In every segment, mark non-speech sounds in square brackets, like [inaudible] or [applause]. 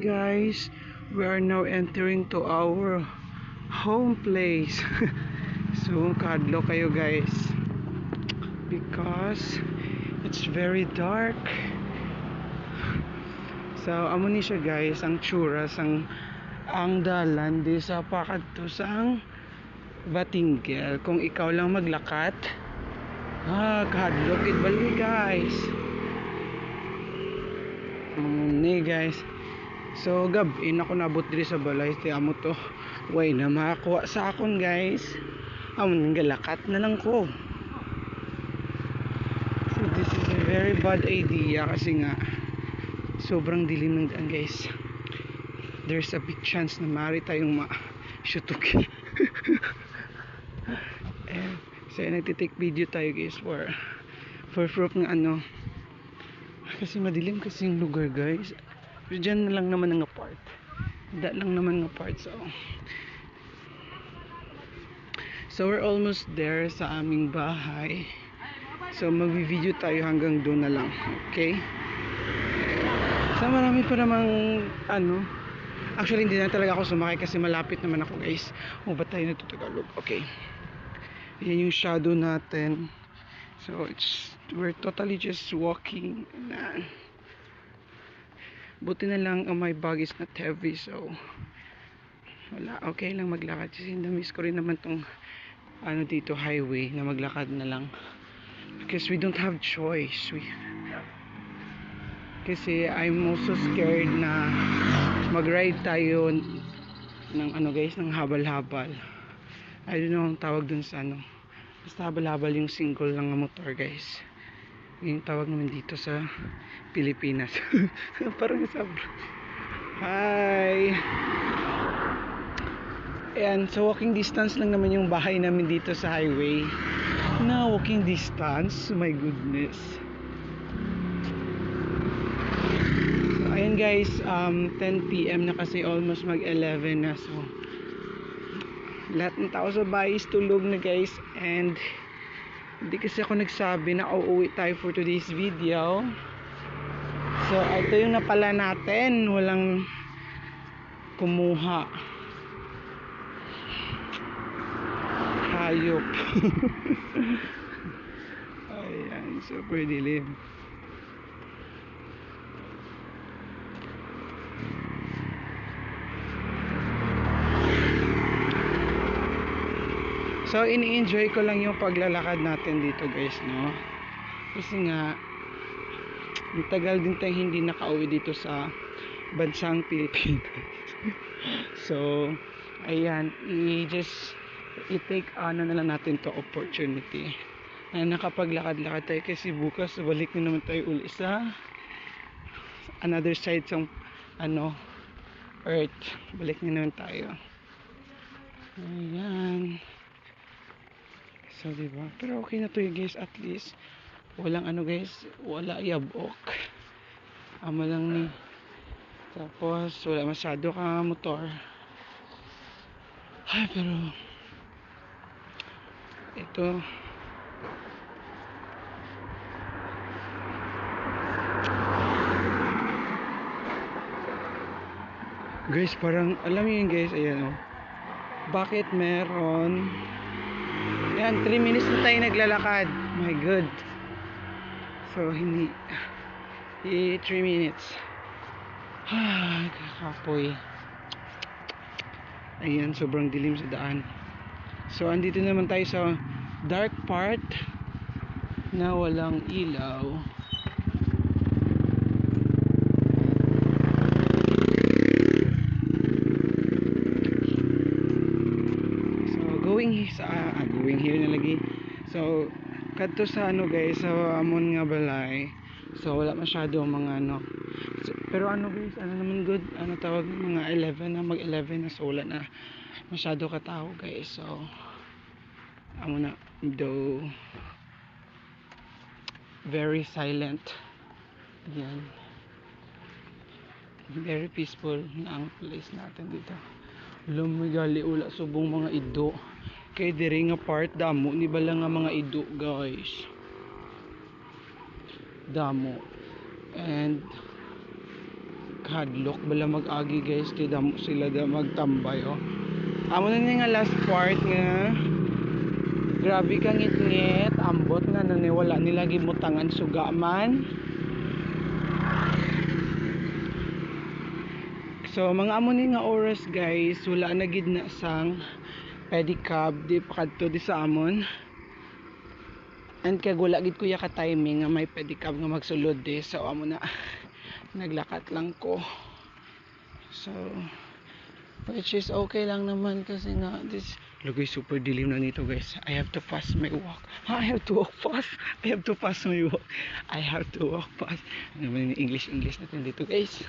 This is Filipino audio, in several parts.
Guys, we are now entering to our home place. [laughs] so, kadlo kayo guys. Because it's very dark. So, amo siya guys, ang tsura sang ang dalan di sa pakadto sang Batinggel. Kung ikaw lang maglakat, ah, kadlok it bali guys. Ni guys. So gab in ako nabot diri sa balay ti amo to. Way na makakuha sa akon guys. Amo nang galakat na lang ko. So this is a very bad idea kasi nga sobrang dilim ng daan guys. There's a big chance na mari tayong ma-shutukin. And, [laughs] so nagtitake video tayo guys for for proof ng ano kasi madilim kasi yung lugar guys pero dyan lang naman ang apart. Da lang naman ang apart so. So we're almost there sa aming bahay. So magvi-video tayo hanggang doon na lang okay? So marami pa namang ano actually hindi na talaga ako sumakay kasi malapit naman ako guys. O ba tayo natutagalog okay. Yan yung shadow natin. So it's we're totally just walking na buti na lang ang my bag is not heavy so wala. Okay lang maglakad. Kasi namiss ko rin naman tong ano dito highway na maglakad na lang. Because we don't have choice. We kasi I'm also scared na mag-ride tayo ng ano guys ng habal-habal. I don't know ang tawag dun sa ano. Basta habal-habal yung single lang ng motor guys yung tawag naman dito sa Pilipinas. [laughs] Parang sabra hi. Ayan so walking distance lang naman yung bahay namin dito sa highway. Na walking distance my goodness. So, ayan guys um, 10pm na kasi almost mag 11 na. So lahat ng tao sa bahay is tulog na guys and hindi kasi ako nagsabi na uuwi tayo for today's video. So ito yung napala natin. Walang kumuha. Hayop. [laughs] Ayan. Super dilim So ini-enjoy ko lang yung paglalakad natin dito guys no. Kasi nga tagal din tayo hindi nakauwi dito sa bansang Pilipinas. [laughs] so ayan, i-just i-take ano na lang natin to opportunity na nakapaglakad-lakad tayo kasi bukas balik na naman tayo uli sa another side sa ano earth balik na naman tayo ayan So, diba? Pero okay na to yung guys. At least, walang ano guys, wala yabok. Ama lang ni. Tapos, wala masyado ka motor. Ay, pero, ito, guys, parang, alam niyo yun guys, ayan o. Oh, bakit meron yan, 3 minutes na tayo naglalakad. My god. So, hindi. Eh, 3 minutes. Ah, kakapoy. Ayan, sobrang dilim sa daan. So, andito naman tayo sa dark part na walang ilaw. going sa going here na lagi. So kadto sa ano guys sa amon nga balay so wala masyado mga ano. So, pero ano guys ano naman good ano tawag mga 11 na mag 11 na so wala na masyado katao guys so amo na do very silent. Yan. Very peaceful na ang place natin dito. Lumigali ula subong mga ido kay diri nga part damo. Ni bala nga mga ido guys? Damo. And maghadlok bala mag-agi guys? Kay damo sila da magtambay oh. Amo na nga last part nga. Grabe kang ngit ambot nga naniwala nila gimutangan suga man. So mga amo ni nga oras guys wala na gid na sang pedicab di kadto di sa amon. And kag wala gid kuya ka timing nga may pedicab nga magsulod di so amo na [laughs] naglakat lang ko. So which is okay lang naman kasi nga this lugay super dilim na nito guys. I have to pass my walk. [laughs] I have to walk fast. I have to pass my walk. I have to walk fast. Ano naman yung English English natin dito guys.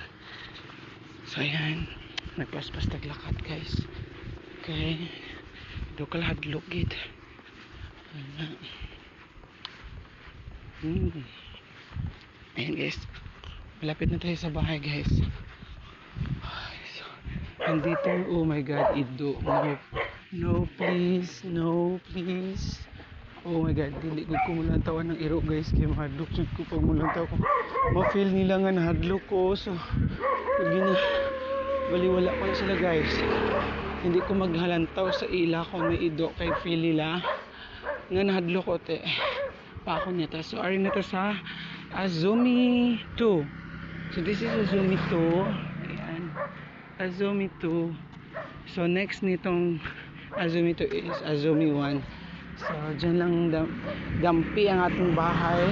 So ayan. Nagpaspas taglakat guys. Okay do ka lahat lugid ayan hmm. ayan guys. Malapit na tayo sa bahay guys. Andito oh my god ido. No no please. No please. Oh my god dili ko ko mulang tawa ng iro guys. Kay mahadlok jud ko pag mulang tawa ko. Ma-feel nila nga nahadlok ko so gina baliwala na sila guys hindi ko maghalantaw sa ila ko na ido kay feel nila nga nahadlok ko te pa ako nito so ari na to sa Azumi 2 So this is Azumi 2. Ayan. Azumi 2. So next nitong Azumi 2 is Azumi 1. So dyan lang dam dampi ang ating bahay.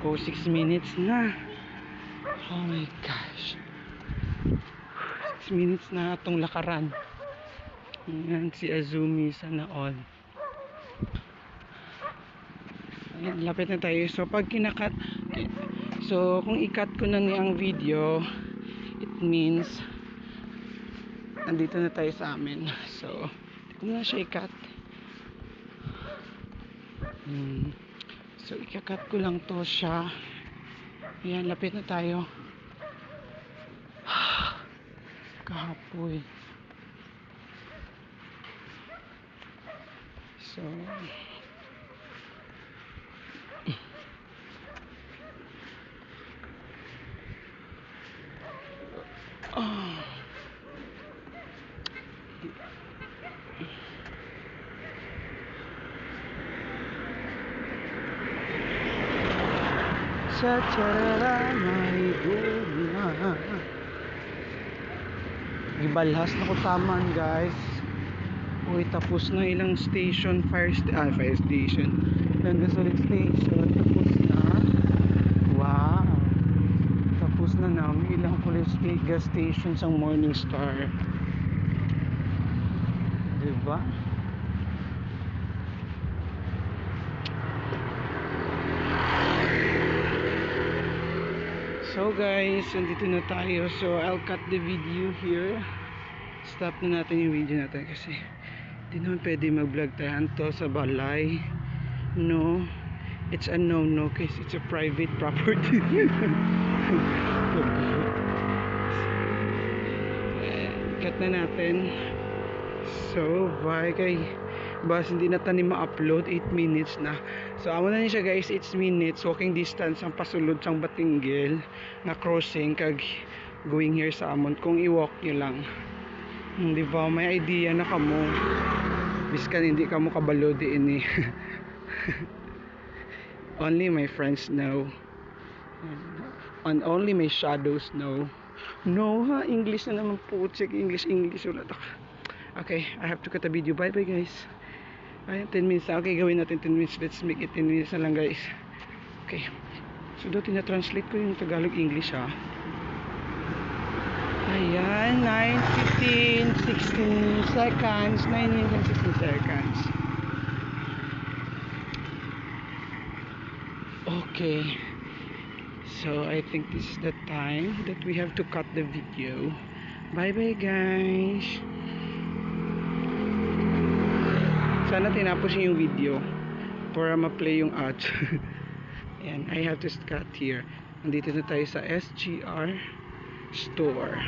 Ko 6 minutes na. Oh my gosh. 6 minutes na itong lakaran. Ayan si Azumi sana all. Ayan, lapit na tayo. So pag kinakat So, kung i-cut ko na niyang video, it means nandito na tayo sa amin. So, hindi ko na siya i-cut. Hmm. So, i-cut ko lang to siya. Ayan, lapit na tayo. Kahapoy. So, Oh. Sa charara may bunga Gibalhas. Na ko taman guys. Uy tapos na ilang station. Fire st ah, fire station. Ilang gasoline station. Tapos na. Wow. Tapos na namin ilang police gas station sa Morningstar diba so guys nandito na tayo. So I'll cut the video here. Stop na natin yung video natin kasi di naman pwede mag vlog tayo to sa balay. No. It's a no no case. It's a private [laughs] property. Cut na natin. So bye kay bas hindi na tani ma-upload 8 minutes na. So amo na ni siya guys 8 minutes walking distance ang pasulod sang Batinggil na crossing kag going here sa amon. Kung i-walk nyo lang. Hmm, di ba? May idea na kamo. Biskan hindi kamo kabalo di ini [laughs] only my friends know. And only my shadows know. No ha? English na naman po. Check English English. Ulit ako okay I have to cut a video. Bye bye guys Ayan, 10 minutes na. Okay, gawin natin 10 minutes. Let's make it 10 minutes na lang, guys. Okay. So, doon tina-translate ko yung Tagalog-English, ha. Ayan, 9, 15, 16 seconds. 9 minutes and 16 seconds. Okay. So, I think this is the time that we have to cut the video. Bye-bye, guys. Sana tinapos yung video para ma-play yung ads. [laughs] Ayan, I have to cut here. Nandito na tayo sa SGR store.